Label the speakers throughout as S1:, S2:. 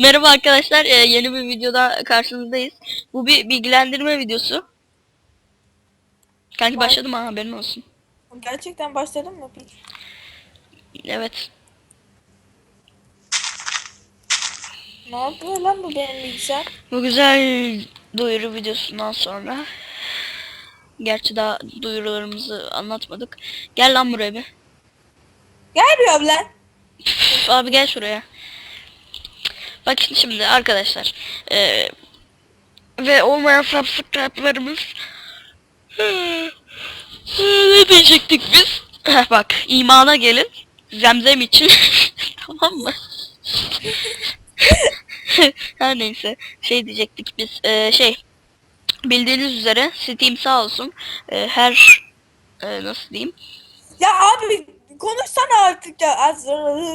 S1: Merhaba arkadaşlar, e, yeni bir videoda karşınızdayız. Bu bir bilgilendirme videosu. Kanki
S2: Var.
S1: başladım ha haberin olsun.
S2: Gerçekten başladın mı peki?
S1: Evet.
S2: Ne yapıyor lan bu benim bilgisayar?
S1: Bu güzel duyuru videosundan sonra. Gerçi daha duyurularımızı anlatmadık. Gel lan buraya bir.
S2: Gelmiyorum lan.
S1: Abi gel şuraya. Bak şimdi arkadaşlar. eee, ve olmayan subscribe'larımız ne diyecektik biz? Bak imana gelin. Zemzem için. tamam mı? Her neyse. Şey diyecektik biz. eee, şey. Bildiğiniz üzere Steam sağ olsun. eee, her eee, nasıl diyeyim?
S2: Ya abi konuşsana artık ya. Az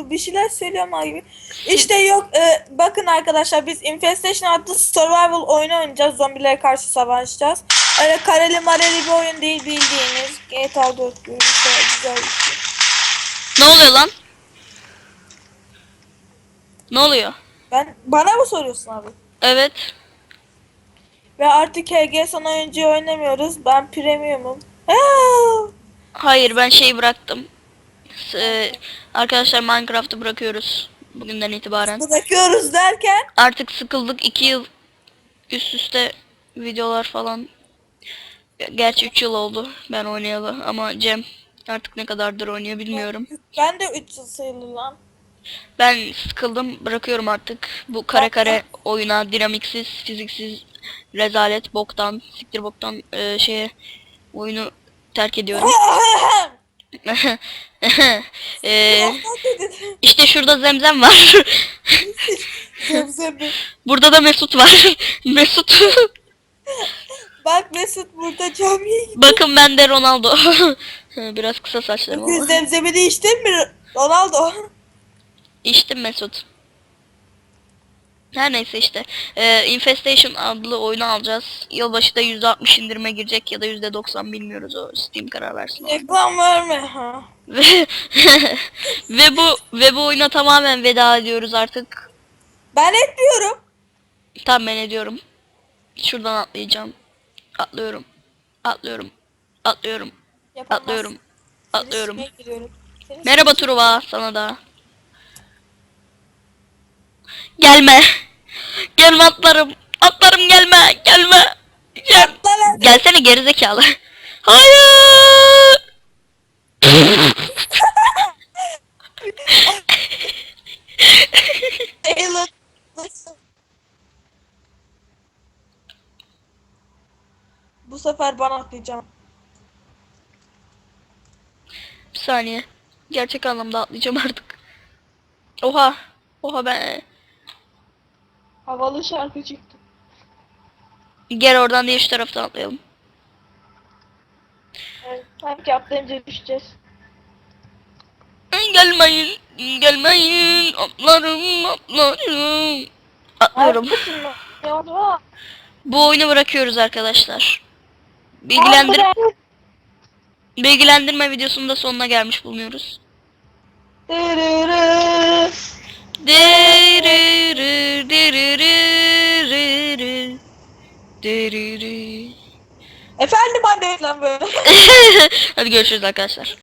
S2: bir şeyler söylüyorum abi. İşte yok e, bakın arkadaşlar biz Infestation adlı survival oyunu oynayacağız. Zombilere karşı savaşacağız. Öyle kareli mareli bir oyun değil bildiğiniz. GTA 4 gibi bir şey, güzel bir şey.
S1: Ne oluyor lan? Ne oluyor?
S2: Ben, bana mı soruyorsun abi?
S1: Evet.
S2: Ve artık HG son oyuncuyu oynamıyoruz. Ben premiumum. Aa!
S1: Hayır ben şeyi bıraktım. E, arkadaşlar Minecraft'ı bırakıyoruz. Bugünden itibaren.
S2: Bırakıyoruz derken
S1: Artık sıkıldık. 2 yıl üst üste videolar falan. Gerçi 3 yıl oldu ben oynayalı ama Cem artık ne kadardır oynuyor bilmiyorum.
S2: ben de 3 yıl sayılır lan.
S1: Ben sıkıldım bırakıyorum artık. Bu kare kare oyuna dinamiksiz, fiziksiz, rezalet, boktan, siktir boktan e, şeye oyunu terk ediyorum. e,
S2: dedin.
S1: işte şurada zemzem var.
S2: Zemzemi.
S1: Burada da Mesut var. Mesut.
S2: Bak Mesut burada camiye gidiyor.
S1: Bakın ben de Ronaldo. Biraz kısa saçlarım ama.
S2: zemzemini içtin mi Ronaldo?
S1: İçtim Mesut. Her neyse işte. Ee, Infestation adlı oyunu alacağız. Yılbaşı da %60 indirime girecek ya da %90 bilmiyoruz o Steam karar versin.
S2: Reklam verme. Ha.
S1: Ve ve bu ve bu oyuna tamamen veda ediyoruz artık.
S2: Ben etmiyorum.
S1: Tam ben ediyorum. Şuradan atlayacağım. Atlıyorum. Atlıyorum. Atlıyorum.
S2: Yapamazsın.
S1: Atlıyorum. Atlıyorum. Merhaba Truva sana da. Gelme. Gelme atlarım. Atlarım gelme. Gelme. Gel. Gelsene gerizekalı. Hayır.
S2: Bu sefer ben atlayacağım.
S1: Bir saniye. Gerçek anlamda atlayacağım artık. Oha. Oha ben.
S2: Havalı şarkı çıktı.
S1: Gel oradan diye şu taraftan atlayalım.
S2: Evet, sanki atlayınca düşeceğiz.
S1: Gelmeyin. Gelmeyin. Atlarım atlarım. Atlıyorum.
S2: Haklısın lan. Ya,
S1: Bu oyunu bırakıyoruz arkadaşlar. Bilgilendir bilgilendirme videosunun da sonuna gelmiş bulunuyoruz. Dırırı.
S2: Efendim anne lan böyle.
S1: Hadi görüşürüz arkadaşlar.